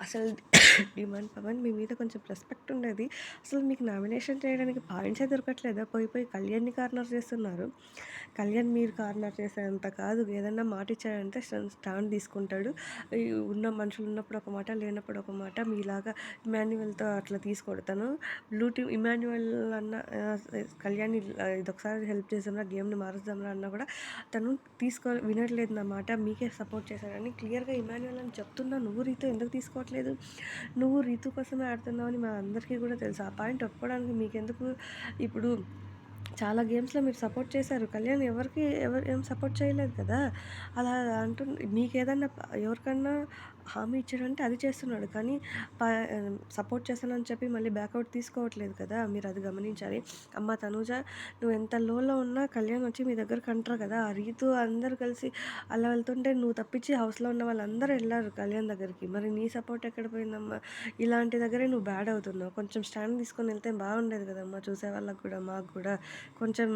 అసలు డిమాండ్ పవన్ మీ మీద కొంచెం రెస్పెక్ట్ ఉండేది. అసలు మీకు నామినేషన్ చేయడానికి పాయింట్సే దొరకట్లేదా? పోయి పోయి కళ్యాణ్ని కార్నర్ చేస్తున్నారు. కళ్యాణ్ మీరు కార్నర్ చేసేంత కాదు. ఏదన్నా మాట ఇచ్చారంటే స్టాండ్ తీసుకుంటాడు. ఉన్న మనుషులు ఉన్నప్పుడు ఒక మాట లేనప్పుడు ఒక మాట మీలాగా ఇమాన్యువల్తో అట్లా తీసుకొడతాను. బ్లూ టీమ్ ఇమాన్యువల్ అన్న కళ్యాణ్ ఇది ఒకసారి హెల్ప్ చేద్దాంరా గేమ్ని మారుద్దాంరా అన్నా కూడా తను తీసుకో వినట్లేదు అన్నమాట మీకే సపోర్ట్ చేశాడని క్లియర్గా ఇమాన్యువల్ అని చెప్తున్నా. నువ్వు రీతో ఎందుకు తీసుకోవట్లేదు నువ్వు రీతు కోసమే ఆడుతున్నావు అని మా అందరికీ కూడా తెలుసు. ఆ పాయింట్ ఒప్పుకోవడానికి మీకెందుకు? ఇప్పుడు చాలా గేమ్స్లో మీరు సపోర్ట్ చేశారు. కళ్యాణ్ ఎవరికి ఎవరు ఏం సపోర్ట్ చేయలేదు కదా. అలా అంటు మీకు ఏదన్నా ఎవరికన్నా హామీ ఇచ్చాడంటే అది చేస్తున్నాడు. కానీ సపోర్ట్ చేస్తానని చెప్పి మళ్ళీ బ్యాకౌట్ తీసుకోవట్లేదు కదా. మీరు అది గమనించాలి. అమ్మ తనూజ నువ్వు ఎంత లోలో ఉన్నా కళ్యాణ్ వచ్చి మీ దగ్గరకు అంటారు కదా. ఆ రీతు అందరు కలిసి అలా వెళ్తుంటే నువ్వు తప్పించి హౌస్లో ఉన్న వాళ్ళందరూ వెళ్ళారు కళ్యాణ్ దగ్గరికి. మరి నీ సపోర్ట్ ఎక్కడ పోయిందమ్మా? ఇలాంటి దగ్గరే నువ్వు బ్యాడ్ అవుతున్నావు. కొంచెం స్టాండ్ తీసుకొని వెళ్తే బాగుండేది కదమ్మా. చూసే వాళ్ళకు కూడా మాకు కూడా. కొంచెం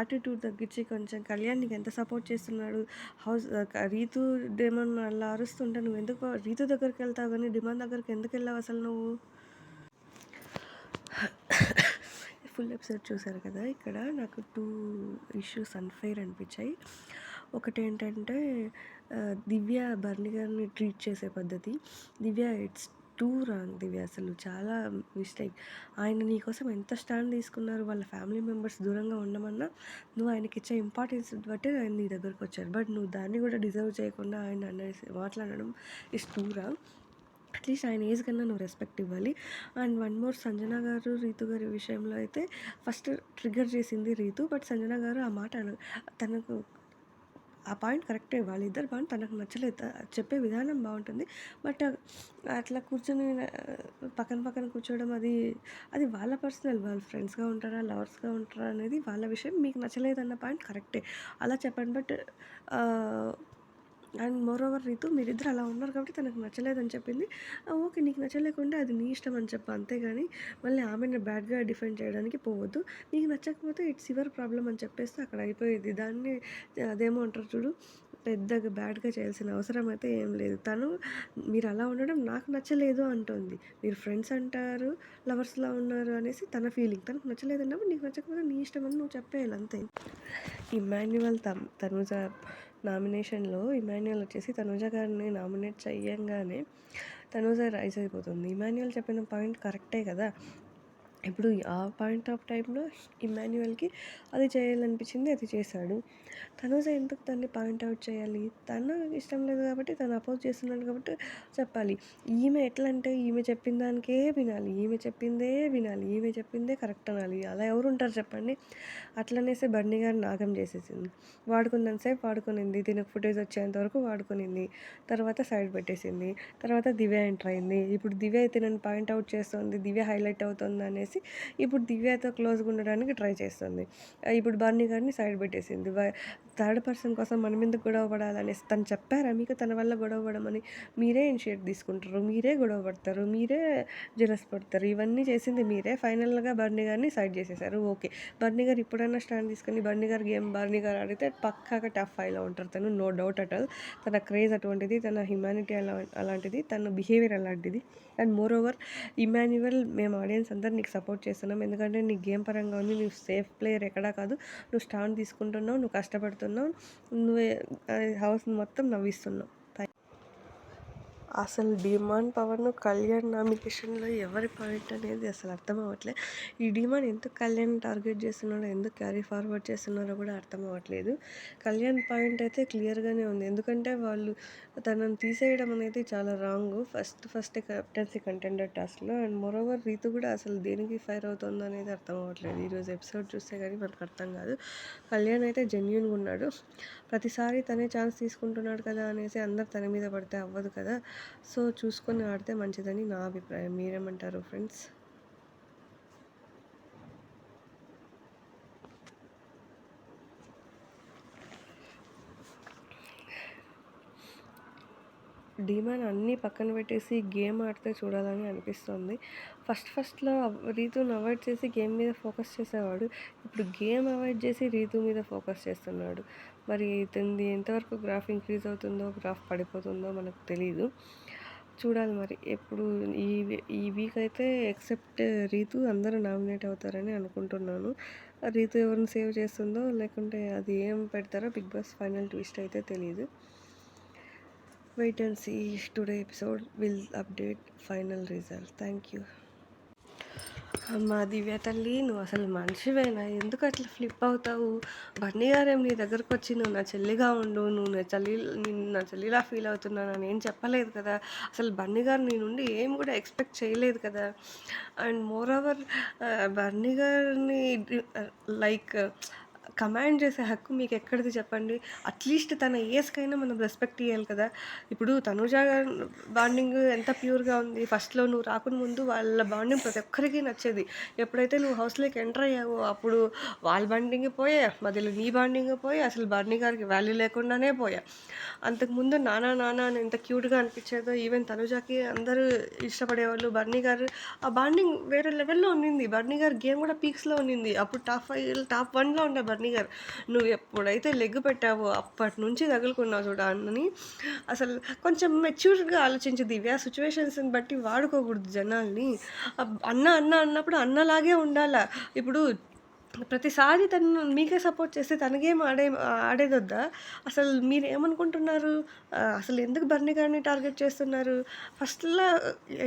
ఆటిట్యూడ్ తగ్గించి కొంచెం కళ్యాణ్ నీకు ఎంత సపోర్ట్ చేస్తున్నాడు హౌస్ రీతు డేమన్ అలా అరుస్తుంటే నువ్వు ఎందుకు రీతు దగ్గరికి వెళ్తావు కానీ డిమాండ్ దగ్గరికి ఎందుకు వెళ్ళావు అసలు నువ్వు? ఫుల్ ఎపిసోడ్ చూసారు కదా ఇక్కడ నాకు టూ ఇష్యూస్ అన్ఫెయిర్ అనిపించాయి. ఒకటి ఏంటంటే దివ్య బర్ని గారిని ట్రీట్ చేసే పద్ధతి. Divya it's too wrong Divya అసలు. చాలా మిస్టేక్. ఆయన నీకోసం ఎంత స్టాండ్ తీసుకున్నారు వాళ్ళ ఫ్యామిలీ మెంబర్స్ దూరంగా ఉండమన్నా నువ్వు ఆయనకి ఇచ్చే ఇంపార్టెన్స్ బట్టి ఆయన నీ దగ్గరకు వచ్చారు. బట్ నువ్వు దాన్ని కూడా డిజర్వ్ చేయకుండా ఆయన అనేసి మాట్లాడడం is too wrong at least ఆయన ఏజ్ కన్నా నువ్వు రెస్పెక్ట్ ఇవ్వాలి. అండ్ వన్ మోర్ సంజన గారు రీతు గారి విషయంలో అయితే ఫస్ట్ ట్రిగర్ చేసింది రీతు. బట్ సంజన గారు ఆ మాట తనకు ఆ పాయింట్ కరెక్టే. వాళ్ళిద్దరు పాయింట్ తనకు నచ్చలేదు. చెప్పే విధానం బాగుంటుంది. బట్ అట్లా కూర్చొని పక్కన పక్కన కూర్చోవడం అది అది వాళ్ళ పర్సనల్. వాళ్ళ ఫ్రెండ్స్గా ఉంటారా లవర్స్గా ఉంటారా అనేది వాళ్ళ విషయం. మీకు నచ్చలేదన్న పాయింట్ కరెక్టే. అలా చెప్పండి. But and moreover Rithu మీరిద్దరు అలా ఉన్నారు కాబట్టి తనకు నచ్చలేదని చెప్పింది. ఓకే నీకు నచ్చలేకుండా అది నీ ఇష్టం అని చెప్పు అంతేగాని మళ్ళీ ఆమెను బ్యాడ్గా డిఫెండ్ చేయడానికి పోవద్దు. నీకు నచ్చకపోతే ఇట్స్ యువర్ ప్రాబ్లం అని చెప్పేస్తే అక్కడ అయిపోయేది. దాన్ని అదేమో అంటారు చూడు పెద్దగా బ్యాడ్గా చేయాల్సిన అవసరం అయితే ఏం లేదు. తను మీరు అలా ఉండడం నాకు నచ్చలేదు అంటుంది. మీరు ఫ్రెండ్స్ అంటారు లవర్స్లా ఉన్నారు అనేసి తన ఫీలింగ్. తనకు నచ్చలేదు అన్నప్పుడు నీకు నచ్చకపోతే నీ ఇష్టం అని నువ్వు చెప్పేయాలి అంతే. ఈ మాన్యువల్ తమ్ తనుజ నామినేషన్లో ఇమాన్యువల్ వచ్చేసి తనుజ గారిని నామినేట్ చేయంగానే తనుజ రైజ్ అయిపోతుంది. ఇమాన్యువల్ చెప్పిన పాయింట్ కరెక్టే కదా? ఇప్పుడు ఆ పాయింట్ ఆఫ్ టైంలో ఇమాన్యువల్కి అది చేయాలనిపించింది అది చేశాడు. తనుజ ఎందుకు దాన్ని పాయింట్ అవుట్ చేయాలి? తను ఇష్టం లేదు కాబట్టి తను అపోజ్ చేస్తున్నాడు కాబట్టి చెప్పాలి. ఈమె ఎట్లా అంటే ఈమె చెప్పిన దానికే వినాలి. ఈమె చెప్పిందే వినాలి. ఈమె చెప్పిందే కరెక్ట్ అనాలి. అలా ఎవరు ఉంటారు చెప్పండి? అట్లనేసి బర్నీ గారు నాగం చేసేసింది. వాడుకున్నంతసేపు వాడుకునింది. దీనికి ఫుటేజ్ వచ్చేంత వరకు వాడుకునింది. తర్వాత సైడ్ పెట్టేసింది. తర్వాత దివ్య ఎంటర్ అయింది. ఇప్పుడు దివ్య అయితే నన్ను పాయింట్ అవుట్ చేస్తుంది. దివ్య హైలైట్ అవుతుంది అనేసి ఇప్పుడు దివ్యతో క్లోజ్గా ఉండడానికి ట్రై చేస్తుంది. ఇప్పుడు బర్నీ గారిని సైడ్ పెట్టేసింది. థర్డ్ పర్సన్ కోసం మనం ఎందుకు గొడవ పడాలనేసి తను చెప్పారా? మీకు తన వల్ల గొడవ పడమని మీరే ఇనిషియేట్ తీసుకుంటారు. మీరే గొడవ పడతారు. మీరే జలస్ పడతారు. ఇవన్నీ చేసింది మీరే. ఫైనల్గా బర్నీ గారిని సైడ్ చేసేసారు. ఓకే. బర్నీ గారు ఇప్పుడైనా స్టాండ్ తీసుకుని బర్నీ గారు గేమ్ బర్నీ గారు ఆడితే పక్కాగా టఫ్ ఫైవ్లో ఉంటారు తను. No doubt at all. తన క్రేజ్ అటువంటిది తన హ్యుమానిటీ అలా అలాంటిది తన బిహేవియర్ అలాంటిది. అండ్ మోర్ ఓవర్ ఇమాన్యువల్ మేము ఆడియన్స్ అందరు నీకు సపోర్ట్ చేస్తున్నాం. ఎందుకంటే నీ గేమ్ పరంగా ఉంది. నువ్వు సేఫ్ ప్లేయర్ ఎక్కడా కాదు. నువ్వు స్టాండ్ తీసుకుంటున్నావు. నువ్వు కష్టపడుతున్నావు. నువ్వే హౌస్ మొత్తం నవ్విస్తున్నావు. అసలు డిమాండ్ పవన్ కళ్యాణ్ నామినేషన్లో ఎవరి పాయింట్ అనేది అసలు అర్థం అవ్వట్లేదు ఈ డిమాండ్ ఎందుకు కళ్యాణ్ టార్గెట్ చేస్తున్నాడో ఎందుకు క్యారీ ఫార్వర్డ్ చేస్తున్నారో కూడా అర్థం అవ్వట్లేదు. కళ్యాణ్ పాయింట్ అయితే క్లియర్గానే ఉంది. ఎందుకంటే వాళ్ళు తనను తీసేయడం అనేది చాలా wrong first first captaincy contender టాస్క్లో అండ్ మోరోవర్ రీతు కూడా అసలు దేనికి ఫైర్ అవుతుందో అనేది అర్థం అవ్వట్లేదు. ఈరోజు ఎపిసోడ్ చూస్తే కానీ మనకు అర్థం కాదు. కళ్యాణ్ అయితే జెన్యున్గా ఉన్నాడు. ప్రతిసారి తనే ఛాన్స్ తీసుకుంటున్నాడు కదా అనేసి అందరు తన మీద పడితే అవ్వదు కదా. సో చూసుకొని ఆడితే మంచిదని నా అభిప్రాయం. మీరేమంటారు ఫ్రెండ్స్? డిమాండ్ అన్నీ పక్కన పెట్టేసి గేమ్ ఆడితే చూడాలని అనిపిస్తుంది. ఫస్ట్ ఫస్ట్లో రీతుని అవాయిడ్ చేసి గేమ్ మీద ఫోకస్ చేసేవాడు. ఇప్పుడు గేమ్ అవాయిడ్ చేసి రీతు మీద ఫోకస్ చేస్తున్నాడు. మరి ఇతనిది ఎంతవరకు గ్రాఫ్ ఇంక్రీజ్ అవుతుందో గ్రాఫ్ పడిపోతుందో మనకు తెలియదు చూడాలి మరి. ఎప్పుడు ఈ వీ- ఈ వీక్ అయితే ఎక్సెప్ట్ రీతు అందరూ నామినేట్ అవుతారని అనుకుంటున్నాను. రీతు ఎవరిని సేవ్ చేస్తుందో లేకుంటే అది ఏం పెడతారో బిగ్ బాస్ ఫైనల్ ట్విస్ట్ అయితే తెలియదు wait and see today episode will update final result thank you అమ్మా దివ్య తల్లి నువ్వు అసలు మనిషివేనా? ఎందుకు అట్లా ఫ్లిప్ అవుతావు? బన్నీ గారేం నీ దగ్గరకు వచ్చి నువ్వు నా చెల్లిగా ఉండు నువ్వు నా చెల్లి నేను నా చెల్లిలా ఫీల్ అవుతున్నాను అని ఏం చెప్పలేదు కదా? అసలు బన్నీ గారు నీ నుండి ఏం కూడా ఎక్స్పెక్ట్ చేయలేదు కదా? అండ్ మోర్ ఓవర్ బన్నీ గారిని లైక్ కమాండ్ చేసే హక్కు మీకు ఎక్కడిది చెప్పండి అట్లీస్ట్ తన ఏస్కైనా మనం రెస్పెక్ట్ ఇవ్వాలి కదా. ఇప్పుడు తనుజ బాండింగ్ ఎంత ప్యూర్గా ఉంది. ఫస్ట్లో నువ్వు రాకుండా ముందు వాళ్ళ బాండింగ్ ప్రతి ఒక్కరికి నచ్చేది. ఎప్పుడైతే నువ్వు హౌస్లోకి ఎంటర్ అయ్యావో అప్పుడు వాళ్ళ బాండింగ్ పోయా మధ్యలో నీ బాండింగ్ పోయి అసలు బర్నీ గారికి వాల్యూ లేకుండానే పోయా. అంతకుముందు నానా నానా అని ఎంత క్యూట్గా అనిపించేదో ఈవెన్ తనుజాకి అందరూ ఇష్టపడేవాళ్ళు బర్నీ గారు. ఆ బాండింగ్ వేరే లెవెల్లో ఉన్నింది బర్నీ గారు గేమ్ కూడా పీక్స్లో ఉండింది. అప్పుడు టాప్ ఫైవ్ టాప్ వన్లో ఉండే బర్నీ గారు నువ్వు ఎప్పుడైతే లెగ్ పెట్టావో అప్పటి నుంచి తగులుకున్నావు చూడ అన్నని అసలు కొంచెం మెచ్యూర్డ్గా ఆలోచించి దివ్య. సిచ్యువేషన్స్ని బట్టి వాడుకోకూడదు జనాల్ని. అన్న అన్న అన్నప్పుడు అన్నలాగే ఉండాలా? ఇప్పుడు ప్రతిసారి తను మీకే సపోర్ట్ చేస్తే తనకేం ఆడే ఆడేదొద్దా? అసలు మీరు ఏమనుకుంటున్నారు అసలు ఎందుకు బర్నీ గారిని టార్గెట్ చేస్తున్నారు? ఫస్ట్లో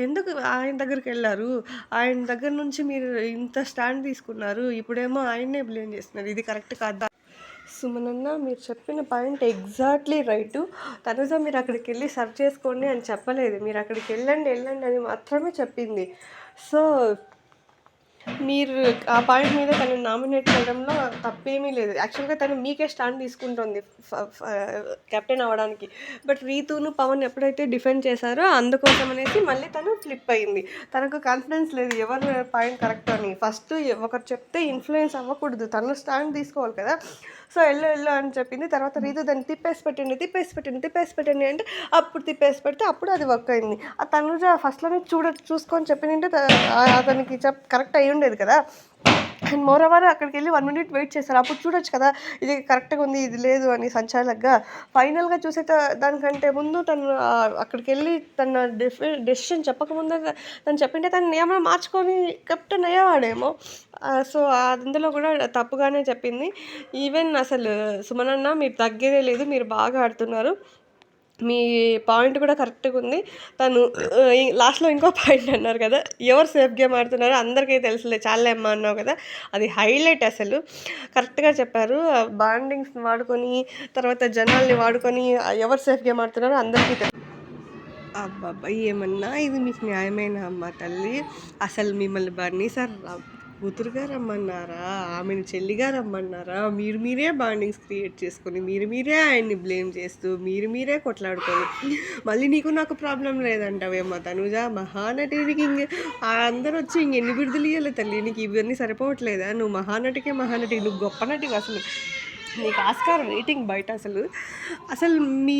ఎందుకు ఆయన దగ్గరికి వెళ్ళారు? ఆయన దగ్గర నుంచి మీరు ఇంత స్టాండ్ తీసుకున్నారు. ఇప్పుడేమో ఆయన్నే బ్లేమ్ చేస్తున్నారు. ఇది కరెక్ట్ కాదా? సుమనన్న మీరు చెప్పిన పాయింట్ ఎగ్జాక్ట్లీ రైటు. తనుజ మీరు అక్కడికి వెళ్ళి సర్చ్ చేసుకోండి అని చెప్పలేదు. మీరు అక్కడికి వెళ్ళండి వెళ్ళండి అని మాత్రమే చెప్పింది. సో మీరు ఆ పాయింట్ మీద తను నామినేట్ చేయడంలో తప్పేమీ లేదు. యాక్చువల్గా తను మీకే స్టాండ్ తీసుకుంటుంది కెప్టెన్ అవ్వడానికి. బట్ రీతును పవన్ ఎప్పుడైతే డిఫెండ్ చేశారో అందుకోసం అనేసి మళ్ళీ తను ఫ్లిప్ అయింది. తనకు కాన్ఫిడెన్స్ లేదు. ఎవరు పాయింట్ కరెక్ట్ అని. ఫస్ట్ ఒకరు చెప్తే ఇన్ఫ్లుయెన్స్ అవ్వకూడదు. తను స్టాండ్ తీసుకోవాలి కదా. సో వెళ్ళు వెళ్ళు అని చెప్పింది. తర్వాత రీతు దాన్ని తిప్పేసి పెట్టండి తిప్పేసి పెట్టండి తిప్పేసి పెట్టండి అంటే అప్పుడు తిప్పేసి పెడితే అప్పుడు అది వర్క్ అయింది. ఆ తనుజ ఫస్ట్లోనే చూడ చూసుకొని చెప్పిందంటే అతనికి చెప్ కరెక్ట్ అయ్యి ఉండేది కదా. అండ్ మోర్ ఓవర్ అక్కడికి వెళ్ళి వన్ మినిట్ వెయిట్ చేస్తారు అప్పుడు చూడొచ్చు కదా ఇది కరెక్ట్గా ఉంది ఇది లేదు అని సంచాలకుగా ఫైనల్గా చూసే దానికంటే ముందు తను అక్కడికి వెళ్ళి తన డెఫి డెసిషన్ చెప్పకముందే తను చెప్పింటే తను ఏమైనా మార్చుకొని కెప్టెన్ అయ్యేవాడేమో సో అందులో కూడా తప్పుగానే చెప్పింది. ఈవెన్ అసలు సుమనన్న మీరు తగ్గేదే లేదు మీరు బాగా ఆడుతున్నారు. మీ పాయింట్ కూడా కరెక్ట్గా ఉంది. తను లాస్ట్లో ఇంకో పాయింట్ అన్నారు కదా ఎవరు సేఫ్ గేమ్ ఆడుతున్నారో అందరికీ తెలుసులే చాలా అమ్మ అన్నావు కదా అది హైలైట్ అసలు. కరెక్ట్గా చెప్పారు బాండింగ్స్ని వాడుకొని తర్వాత జనాల్ని వాడుకొని ఎవరు సేఫ్ గేమ్ ఆడుతున్నారో అందరికీ తెలుసు అబ్బాబ్బా ఏమన్నా? ఇది మీకు న్యాయమైన అమ్మ తల్లి? అసలు మిమ్మల్ని బర్నీ సార్ కూతురుగా రమ్మన్నారా? ఆమెను చెల్లిగా రమ్మన్నారా? మీరు మీరే బాండింగ్స్ క్రియేట్ చేసుకొని మీరు మీరే ఆయన్ని బ్లేమ్ చేస్తూ మీరు మీరే కొట్లాడుకొని. మళ్ళీ నీకు నాకు ప్రాబ్లం లేదంటావేమో తనుజ? మహానటికి ఇంక అందరూ వచ్చి ఇంక ఎన్ని బిడుదలు ఇవ్వాలి తల్లి? నీకు ఇవన్నీ సరిపోవట్లేదా? నువ్వు మహానటికే మహానటి నువ్వు గొప్ప నటివి అసలు. నీకు ఆస్కార్ వెయిటింగ్ బయట అసలు. అసలు మీ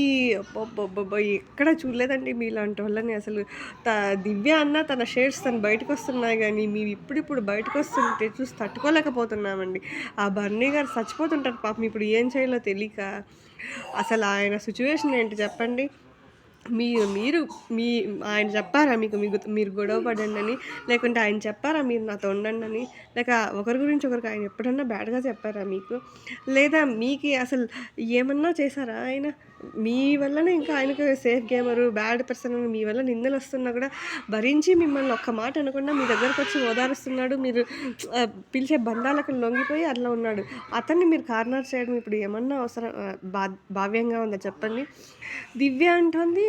ఎక్కడ చూడలేదండి మీలాంటి వాళ్ళని. అసలు త దివ్య అన్న తన షేడ్స్ తను బయటకు వస్తున్నాయి కానీ మేము ఇప్పుడిప్పుడు బయటకు వస్తుంటే చూసి తట్టుకోలేకపోతున్నామండి. ఆ బర్నీ గారు చచ్చిపోతుంటారు పాపం. ఇప్పుడు ఏం చేయాలో తెలియక అసలు ఆయన సిచ్యువేషన్ ఏంటి చెప్పండి? మీరు మీరు మీ ఆయన చెప్పారా మీకు మీకు మీరు గొడవ పడండి అని లేకుంటే ఆయన చెప్పారా మీరు నాతో ఉండండి అని లేక ఒకరి గురించి ఒకరికి ఆయన ఎప్పుడన్నా బ్యాడ్గా చెప్పారా మీకు? లేదా మీకు అసలు ఏమన్నా చేశారా ఆయన? మీ వల్లనే ఇంకా ఆయనకు సేఫ్ గేమరు బ్యాడ్ పర్సన్ అని మీ వల్ల నిందలు వస్తున్నా కూడా భరించి మిమ్మల్ని ఒక్క మాట అనకుండా మీ దగ్గరకు వచ్చి ఓదారుస్తున్నాడు. మీరు పిలిచే బంధాలకు లొంగిపోయి అట్లా ఉన్నాడు. అతన్ని మీరు కార్నర్ చేయడం ఇప్పుడు ఏమన్నా అవసరం బా భావ్యంగా ఉందా చెప్పండి. దివ్య అంటుంది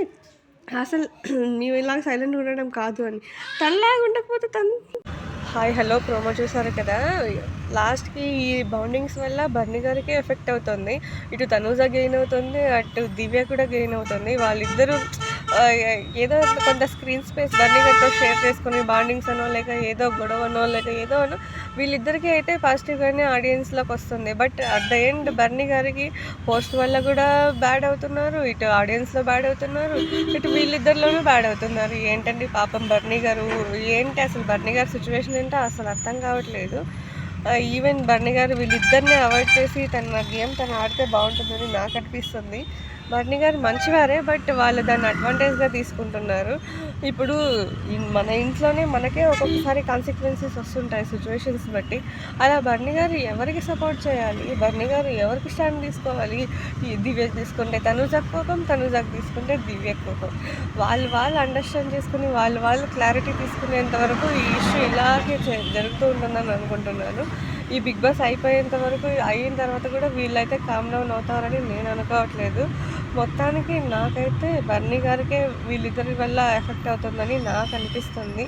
అసలు మేము ఇలాగ సైలెంట్ ఉండడం కాదు అని. తనలాగా ఉండకపోతే తను హాయ్ హలో ప్రోమో చూసారు కదా? లాస్ట్కి ఈ బౌండింగ్స్ వల్ల బర్ని గారికి ఎఫెక్ట్ అవుతుంది. ఇటు తనూజ గెయిన్ అవుతుంది అటు దివ్య కూడా గెయిన్ అవుతుంది. వాళ్ళిద్దరూ ఏదో కొంత స్క్రీన్ స్పేస్ బర్ని గారితో షేర్ చేసుకుని బాండింగ్స్ అనో లేక ఏదో గొడవనో లేక ఏదో అనో వీళ్ళిద్దరికీ అయితే పాజిటివ్గానే ఆడియన్స్లోకి వస్తుంది. బట్ అట్ ద ఎండ్ బర్నీ గారికి పోస్ట్ వల్ల కూడా బ్యాడ్ అవుతున్నారు ఇటు ఆడియన్స్లో బ్యాడ్ అవుతున్నారు ఇటు వీళ్ళిద్దరిలోనూ బ్యాడ్ అవుతున్నారు. ఏంటండి పాపం బర్నీ గారు? ఏంటి అసలు బర్నీ గారి సిచ్యువేషన్ ఏంటో అసలు అర్థం కావట్లేదు. ఈవెన్ బర్నీ గారు వీళ్ళిద్దరిని అవాయిడ్ చేసి తన గేమ్ తను ఆడితే బాగుంటుందని నాకు అనిపిస్తుంది. బర్నీ గారు మంచివారే బట్ వాళ్ళు దాన్ని అడ్వాంటేజ్గా తీసుకుంటున్నారు. ఇప్పుడు మన ఇంట్లోనే మనకే ఒక్కొక్కసారి కాన్సిక్వెన్సెస్ వస్తుంటాయి సిచ్యువేషన్స్ బట్టి. అలా బర్నీ గారు ఎవరికి సపోర్ట్ చేయాలి? బర్నీ గారు ఎవరికి స్టాండ్ తీసుకోవాలి? ఈ తీసుకుంటే తనుజకు కోపం తనుజకు తీసుకుంటే దివ్యకు కోపం. వాళ్ళు వాళ్ళు అండర్స్టాండ్ చేసుకుని వాళ్ళు వాళ్ళు క్లారిటీ తీసుకునేంత వరకు ఈ ఇష్యూ ఇలాగే జరుగుతూ ఉంటుందని అనుకుంటున్నాను. ఈ బిగ్ బాస్ అయిపోయేంత వరకు అయిన తర్వాత కూడా వీళ్ళైతే కామ్ డౌన్ అవుతారని నేను అనుకోవట్లేదు. మొత్తానికి నాకైతే బర్నీ గారికే వీళ్ళిద్దరి వల్ల ఎఫెక్ట్ అవుతుందని నాకు అనిపిస్తుంది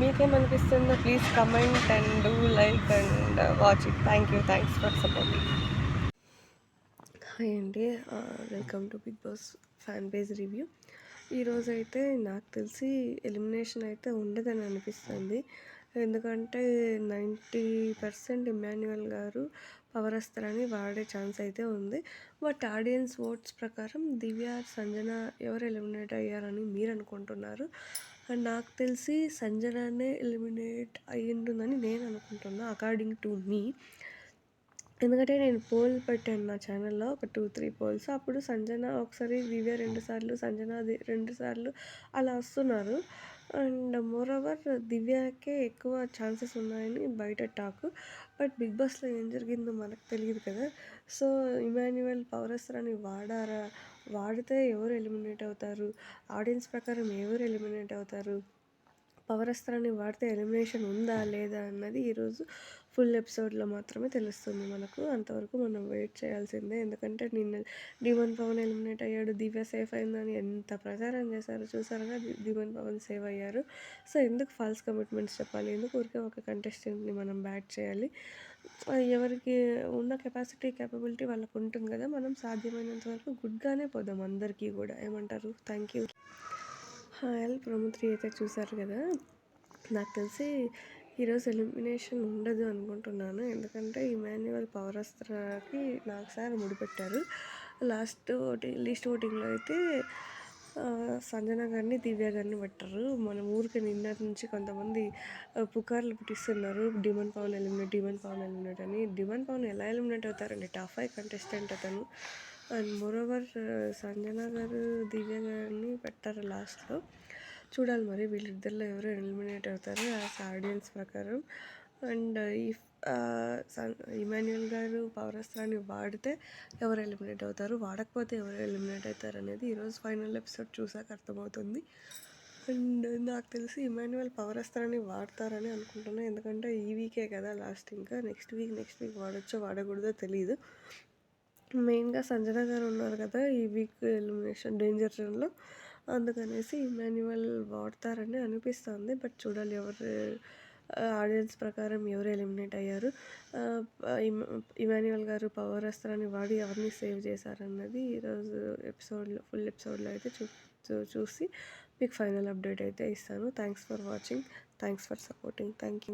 మీకేమనిపిస్తుందో please comment and do like and watch it. Thank you. Thanks for support hi అండి. Welcome to Bigg Boss fan page review. ఈరోజు అయితే నాకు తెలిసి ఎలిమినేషన్ అయితే ఉండదని అనిపిస్తుంది. ఎందుకంటే నైంటీ పర్సెంట్ ఇమాన్యువల్ గారు పవర్ అస్త్రాన్ని వాడే ఛాన్స్ అయితే ఉంది. బట్ ఆడియన్స్ ఓట్స్ ప్రకారం దివ్య సంజన ఎవరు ఎలిమినేట్ అయ్యారని మీరు అనుకుంటున్నారు అండ్ నాకు తెలిసి సంజననే ఎలిమినేట్ అయ్యింటుందని నేను అనుకుంటున్నా అకార్డింగ్ టు మీ ఎందుకంటే నేను పోల్ పెట్టాను నా ఛానల్లో ఒక టూ త్రీ పోల్స్. అప్పుడు సంజన ఒకసారి దివ్య రెండు సార్లు సంజన రెండు సార్లు అలా వస్తున్నారు. అండ్ మోర్ ఓవర్ దివ్యకే ఎక్కువ ఛాన్సెస్ ఉన్నాయని బయట టాక్. బట్ బిగ్ బాస్లో ఏం జరిగిందో మనకు తెలియదు కదా. సో ఇమాన్యువల్ పౌరస్త్రాన్ని వాడారా? వాడితే ఎవరు ఎలిమినేట్ అవుతారు? ఆడియన్స్ ప్రకారం ఎవరు ఎలిమినేట్ అవుతారు? పవర్ అస్త్రాన్ని వాడితే ఎలిమినేషన్ ఉందా లేదా అన్నది ఈరోజు ఫుల్ ఎపిసోడ్లో మాత్రమే తెలుస్తుంది మనకు. అంతవరకు మనం వెయిట్ చేయాల్సిందే. ఎందుకంటే నిన్న డిమన్ పవన్ ఎలిమినేట్ అయ్యాడు. దివ్య సేఫ్ అయిందని ఎంత ప్రచారం చేశారు చూసారుగా దివన్ డిమన్ పవన్ సేవ్ అయ్యారు. సో ఎందుకు ఫాల్స్ కమిట్మెంట్స్ చెప్పాలి? ఎందుకు ఊరికే ఒక కంటెస్టెంట్ని మనం బ్యాట్ చేయాలి? ఎవరికి ఉన్న కెపాసిటీ కేపబిలిటీ వాళ్ళకు ఉంటుంది కదా. మనం సాధ్యమైనంత వరకు గుడ్గానే పోదాం అందరికీ కూడా. ఏమంటారు? థ్యాంక్ యూ హాయల్ ప్రముత్రి అయితే చూసారు కదా. నాకు తెలిసి ఈరోజు ఎలిమినేషన్ ఉండదు అనుకుంటున్నాను. ఎందుకంటే ఇమాన్యువల్ పౌరస్త్రకి నాకు సార్ ముడిపెట్టారు. లాస్ట్ ఓటింగ్ లిస్ట్ ఓటింగ్లో అయితే సంజన గారిని దివ్య గారిని పెట్టారు. మన ఊరికి నిన్నటి నుంచి కొంతమంది పుకార్లు పుట్టిస్తున్నారు. Demon Pawan eliminate demon Pawan eliminate అని. డిమన్ పవన్ ఎలా ఎలిమినేట్ అవుతారండి టఫ్ ఐ కంటెస్టెంట్ అతను. అండ్ మోరోవర్ సంజన గారు దివ్య గారిని పెట్టారు లాస్ట్లో చూడాలి మరి వీళ్ళిద్దరిలో ఎవరు ఎలిమినేట్ అవుతారు యాజ్ ఆడియన్స్ ప్రకారం. అండ్ ఇఫ్ ఇమాన్యుయల్ గారు పౌరస్త్రాన్ని వాడితే ఎవరు ఎలిమినేట్ అవుతారు వాడకపోతే ఎవరు ఎలిమినేట్ అవుతారు అనేది ఈరోజు ఫైనల్ ఎపిసోడ్ చూసాక అర్థమవుతుంది. అండ్ నాకు తెలిసి ఇమాన్యువల్ పౌరస్త్రాన్ని వాడతారని అనుకుంటున్నాను ఎందుకంటే ఈ వీకే కదా లాస్ట్ ఇంకా. నెక్స్ట్ వీక్ నెక్స్ట్ వీక్ వాడచ్చో వాడకూడదో తెలియదు మెయిన్గా సంజన గారు ఉన్నారు కదా ఈ వీక్ ఎలిమినేషన్ డేంజర్ జోన్లో. అందుకనేసి ఇమాన్యువల్ వాడతారని అనిపిస్తుంది. బట్ చూడాలి ఎవరు ఆడియన్స్ ప్రకారం ఎవరు ఎలిమినేట్ అయ్యారు. ఇమ- ఇమాన్యువల్ గారు పవర్ అస్త్రాన్ని వాడి ఎవరిని సేవ్ చేశారన్నది ఈరోజు ఎపిసోడ్లో ఫుల్ ఎపిసోడ్లో అయితే చూ- చూసి మీకు ఫైనల్ అప్డేట్ అయితే ఇస్తాను. Thanks for watching. Thanks for supporting. Thank you.